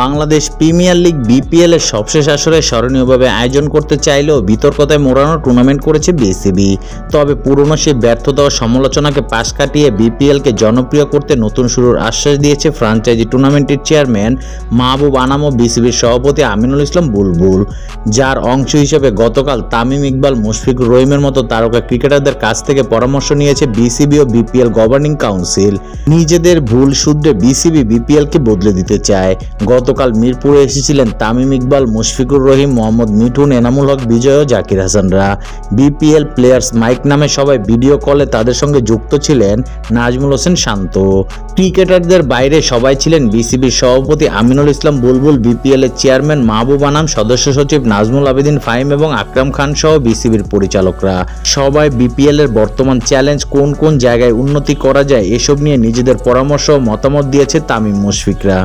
Bangladesh premier league BPL এর সবশেষ আসরে স্মরণীয়ভাবে আয়োজন করতে চাইলেও বিতর্কতায় মোড়ানো টুর্নামেন্ট করেছে বিসিবি তবে পুরনো সেই ব্যর্থতা ও সমালোচনাকে পাশ কাটিয়ে বিপিএলকে জনপ্রিয় করতে নতুন শুরুর আশ্বাস দিয়েছে ফ্রাঞ্চাইজি টুর্নামেন্টের চেয়ারম্যান মাহবুব আনাম ও বিসিবির সভাপতি আমিনুল ইসলাম বুলবুল। যার অংশ হিসেবে গতকাল তামিম ইকবাল মুশফিকুর রহিমের মতো তারকা ক্রিকেটারদের কাছ থেকে পরামর্শ নিয়েছে বিসিবি ও বিপিএল গভর্নিং কাউন্সিল। নিজেদের ভুল শুধরে বিসিবি বিপিএলকে বদলে দিতে চায়। গতকাল মিরপুরে এসেছিলেন তামিম ইকবাল, মুশফিকুর রহিম, মোহাম্মদ মিঠুন, এনামুল হক, বিজয় ও জাকির হাসানরা। বিপিএল প্লেয়ার্স মাইক নামে সবাই ভিডিও কলে তাদের সঙ্গে যুক্ত ছিলেন নাজমুল হোসেন শান্ত। ক্রিকেটারদের বাইরে সবাই ছিলেন বিসিবির সভাপতি আমিনুল ইসলাম বুলবুল, বিপিএল এর চেয়ারম্যান মাহবুব আনাম, সদস্য সচিব নাজমুল আবেদিন ফাহিম এবং আকরাম খান সহ বিসিবির পরিচালকরা। সবাই বিপিএল এর বর্তমান চ্যালেঞ্জ কোন কোন জায়গায় উন্নতি করা যায় এসব নিয়ে নিজেদের পরামর্শ ও মতামত দিয়েছে তামিম মুশফিকরা।